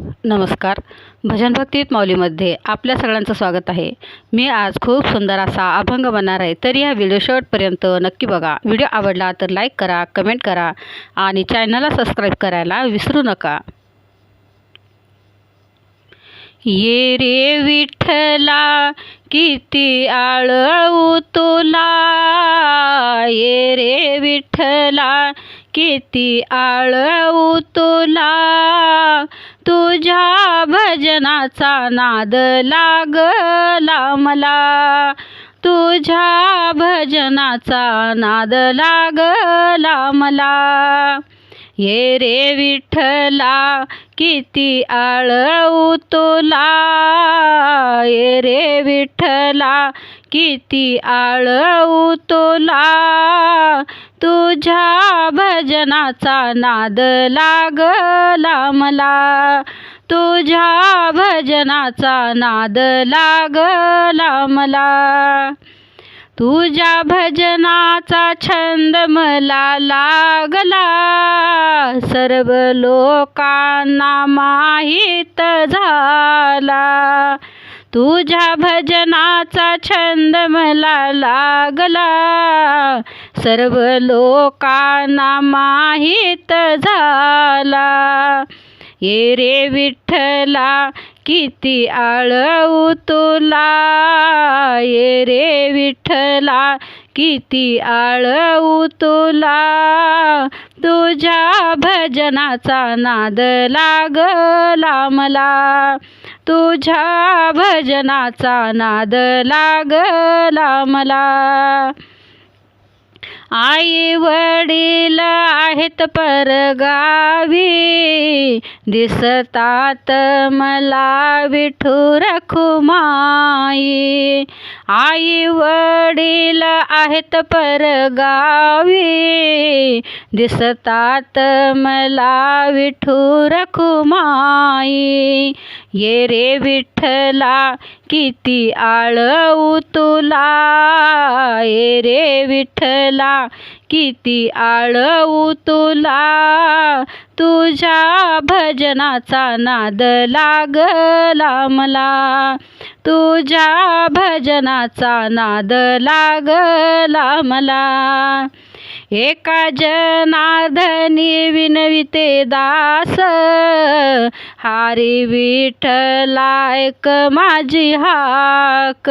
नमस्कार. भजन भक्तीत माऊलीमध्ये आपल्या सगळ्यांचं स्वागत आहे. मी आज खूप सुंदर असा अभंग बनणार आहे तरी या व्हिडिओ शेवटपर्यंत नक्की बघा. व्हिडिओ आवडला तर लाईक करा कमेंट करा आणि चॅनलला सबस्क्राईब करायला विसरू नका. ये रे विठ्ठला किती आळवू तुला. ये रे विठ्ठला किती आळवू तुला. तुझ्या भजनाचा नाद लागला मला. तुझ्या भजनाचा नाद लागला मला. ये रे विठ्ठला किती आळवू तुला. ये रे विठ्ठला किती आळवू तुला. तुझ्या भजनाचा नाद लागला मला. तुझ्या भजनाचा नाद लागला मला. तुझ्या भजनाचा छंद मला लागला. सर्व लोकांना माहीत झाला. तुझ्या भजनाचा छंद मला लागला. सर्व लोकांना माहीत झाला. ये रे विठ्ठला किती आळवू तुला. ये रे विठ्ठला किती आळवू तुला. तुझ्या भजनाचा नाद लागला मला. तुझ्या भजनाचा नाद लागला मला. आई वडील आहेत परगावी दिसतात मला विठू रखुमाई आई वडील आहेत परगावी दिसतात मला विठू रखुमाई ये रे विठ्ठला किती आळऊ तुला? ए रे विठ्ठला किती आळऊ तुला? तुझ्या भजनाचा नाद लागला मला. तुझ्या भजनाचा नाद लागला मला. एका जनार्दनी विनविते दास? हारी विठलायक माझी हाक.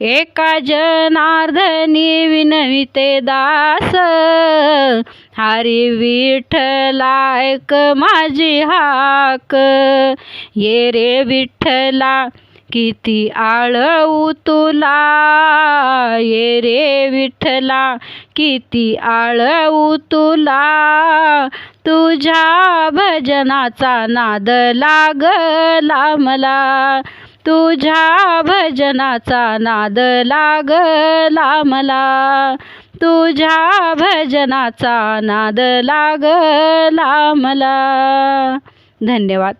एका जनार्दनी विनविते दास? हारी विठलायक माझी हाक. ये रे विठ्ठला किती आळवू तुला. ये रे विठला किती आळवू तुला. तुझ्या भजनाचा नाद लागला मला. तुझ्या भजनाचा नाद लागला मला. तुझ्या भजनाचा नाद लागला मला. धन्यवाद.